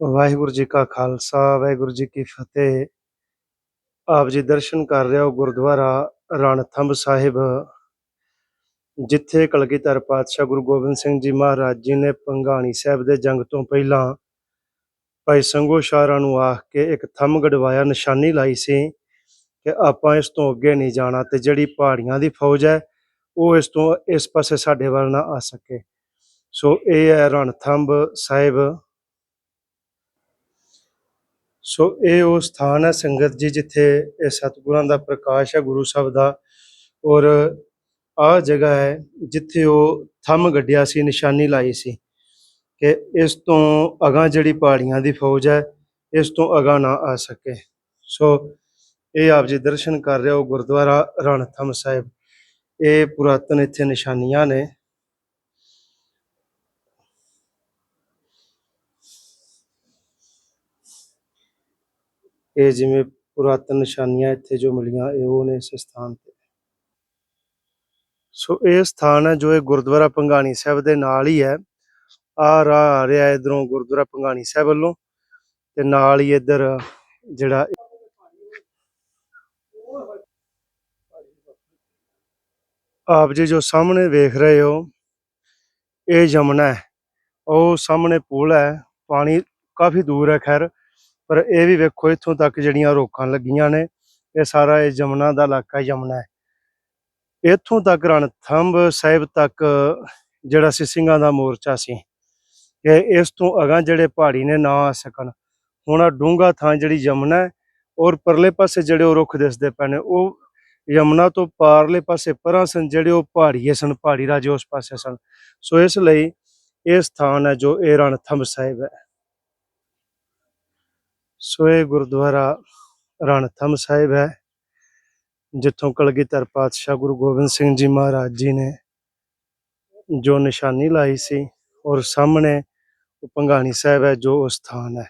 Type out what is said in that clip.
ਵਾਹਿਗੁਰੂ ਜੀ ਕਾ ਖਾਲਸਾ, ਵਾਹਿਗੁਰੂ ਜੀ ਕੀ ਫਤਿਹ। ਆਪ ਜੀ ਦਰਸ਼ਨ ਕਰ ਰਹੇ ਹੋ ਗੁਰਦੁਆਰਾ ਰਣਥੰਭ ਸਾਹਿਬ, ਜਿੱਥੇ ਕਲਗੀਧਰ ਪਾਤਸ਼ਾਹ ਗੁਰੂ ਗੋਬਿੰਦ ਸਿੰਘ ਜੀ ਮਹਾਰਾਜ ਜੀ ਨੇ ਪੰਗਾਣੀ ਸਾਹਿਬ ਦੇ ਜੰਗ ਤੋਂ ਪਹਿਲਾਂ ਭਾਈ ਸੰਗੋ ਸ਼ਾਰਾਂ ਨੂੰ ਆਖ ਕੇ ਇੱਕ ਥੰਮ ਗੜਵਾਇਆ, ਨਿਸ਼ਾਨੀ ਲਾਈ ਸੀ ਕਿ ਆਪਾਂ ਇਸ ਤੋਂ ਅੱਗੇ ਨਹੀਂ ਜਾਣਾ ਤੇ ਜਿਹੜੀ ਪਹਾੜੀਆਂ ਦੀ ਫੌਜ ਹੈ, ਉਹ ਇਸ ਤੋਂ ਇਸ ਪਾਸੇ ਸਾਡੇ ਵੱਲ ਨਾ ਆ ਸਕੇ। ਸੋ ਇਹ ਹੈ ਰਣਥੰਭ ਸਾਹਿਬ। ਸੋ ਇਹ ਉਹ ਸਥਾਨ ਹੈ ਸੰਗਤ ਜੀ ਜਿੱਥੇ ਇਹ ਸਤਿਗੁਰਾਂ ਦਾ ਪ੍ਰਕਾਸ਼ ਹੈ, ਗੁਰੂ ਸਾਹਿਬ ਦਾ। ਔਰ ਆਹ ਜਗ੍ਹਾ ਹੈ ਜਿੱਥੇ ਉਹ ਥੰਮ ਗੱਡਿਆ ਸੀ, ਨਿਸ਼ਾਨੀ ਲਾਈ ਸੀ ਕਿ ਇਸ ਤੋਂ ਅਗਾਂਹ ਜਿਹੜੀ ਪਹਾੜੀਆਂ ਦੀ ਫੌਜ ਹੈ, ਇਸ ਤੋਂ ਅਗਾਂਹ ਨਾ ਆ ਸਕੇ। ਸੋ ਇਹ ਆਪ ਜੀ ਦਰਸ਼ਨ ਕਰ ਰਹੇ ਹੋ ਗੁਰਦੁਆਰਾ ਰਣਥੰਮ ਸਾਹਿਬ। ਇਹ ਪੁਰਾਤਨ ਇੱਥੇ ਨਿਸ਼ਾਨੀਆਂ ਨੇ। ਇਹ ਜਿਵੇਂ ਪੁਰਾਤਨ ਨਿਸ਼ਾਨੀਆਂ ਇੱਥੇ ਜੋ ਮਿਲੀਆਂ, ਇਹ ਉਹ ਨੇ ਇਸ ਸਥਾਨ ਤੇ। ਸੋ ਇਹ ਸਥਾਨ ਹੈ ਜੋ ਇਹ ਗੁਰਦੁਆਰਾ ਪੰਗਾਣੀ ਸਾਹਿਬ ਦੇ ਨਾਲ ਹੀ ਹੈ। ਆ ਰਾਹ ਆ ਰਿਹਾ ਇਧਰੋਂ ਗੁਰਦੁਆਰਾ ਪੰਗਾਣੀ ਸਾਹਿਬ ਵੱਲੋਂ ਤੇ ਨਾਲ ਹੀ ਇੱਧਰ ਜਿਹੜਾ ਆਪ ਜੀ ਜੋ ਸਾਹਮਣੇ ਵੇਖ ਰਹੇ ਹੋ, ਇਹ ਯਮੁਨਾ ਹੈ। ਉਹ ਸਾਹਮਣੇ ਪੁਲ ਹੈ, ਪਾਣੀ ਕਾਫੀ ਦੂਰ ਹੈ, ਖੈਰ। ਪਰ ਇਹ ਵੀ ਵੇਖੋ, ਇੱਥੋਂ ਤੱਕ ਜਿਹੜੀਆਂ ਰੋਕਾਂ ਲੱਗੀਆਂ ਨੇ, ਇਹ ਸਾਰਾ ਇਹ ਜਮਨਾ ਦਾ ਇਲਾਕਾ ਯਮਨਾ ਹੈ। ਇੱਥੋਂ ਤੱਕ ਰਣਥੰਭ ਸਾਹਿਬ ਤੱਕ ਜਿਹੜਾ ਸੀ ਸਿੰਘਾਂ ਦਾ ਮੋਰਚਾ ਸੀ, ਇਹ ਇਸ ਤੋਂ ਅਗਾਂਹ ਜਿਹੜੇ ਪਹਾੜੀ ਨੇ ਨਾ ਆ ਸਕਣ। ਹੁਣ ਆ ਡੂੰਗਾ ਥਾਂ ਜਿਹੜੀ ਯਮਨਾ ਹੈ, ਔਰ ਪਰਲੇ ਪਾਸੇ ਜਿਹੜੇ ਉਹ ਰੁੱਖ ਦਿਸਦੇ ਪਏ ਨੇ, ਉਹ ਯਮਨਾ ਤੋਂ ਪਾਰਲੇ ਪਾਸੇ ਪਰਾਂ ਸਨ, ਜਿਹੜੇ ਉਹ ਪਹਾੜੀਏ ਸਨ, ਪਹਾੜੀ ਰਾਜੇ ਉਸ ਪਾਸੇ ਸਨ। ਸੋ ਇਸ ਲਈ ਇਹ ਸਥਾਨ ਹੈ ਜੋ ਇਹ ਰਣਥੰਭ ਸਾਹਿਬ ਹੈ। ਸੋ ਇਹ ਗੁਰਦੁਆਰਾ ਰਣਥਮ ਸਾਹਿਬ ਹੈ, ਜਿੱਥੋਂ ਕਲਗੀਧਰ ਪਾਤਸ਼ਾਹ ਗੁਰੂ ਗੋਬਿੰਦ ਸਿੰਘ ਜੀ ਮਹਾਰਾਜ ਜੀ ਨੇ ਜੋ ਨਿਸ਼ਾਨੀ ਲਾਈ ਸੀ ਔਰ ਸਾਹਮਣੇ ਉਹ ਪੰਗਾਣੀ ਸਾਹਿਬ ਹੈ, ਜੋ ਉਹ ਸਥਾਨ ਹੈ।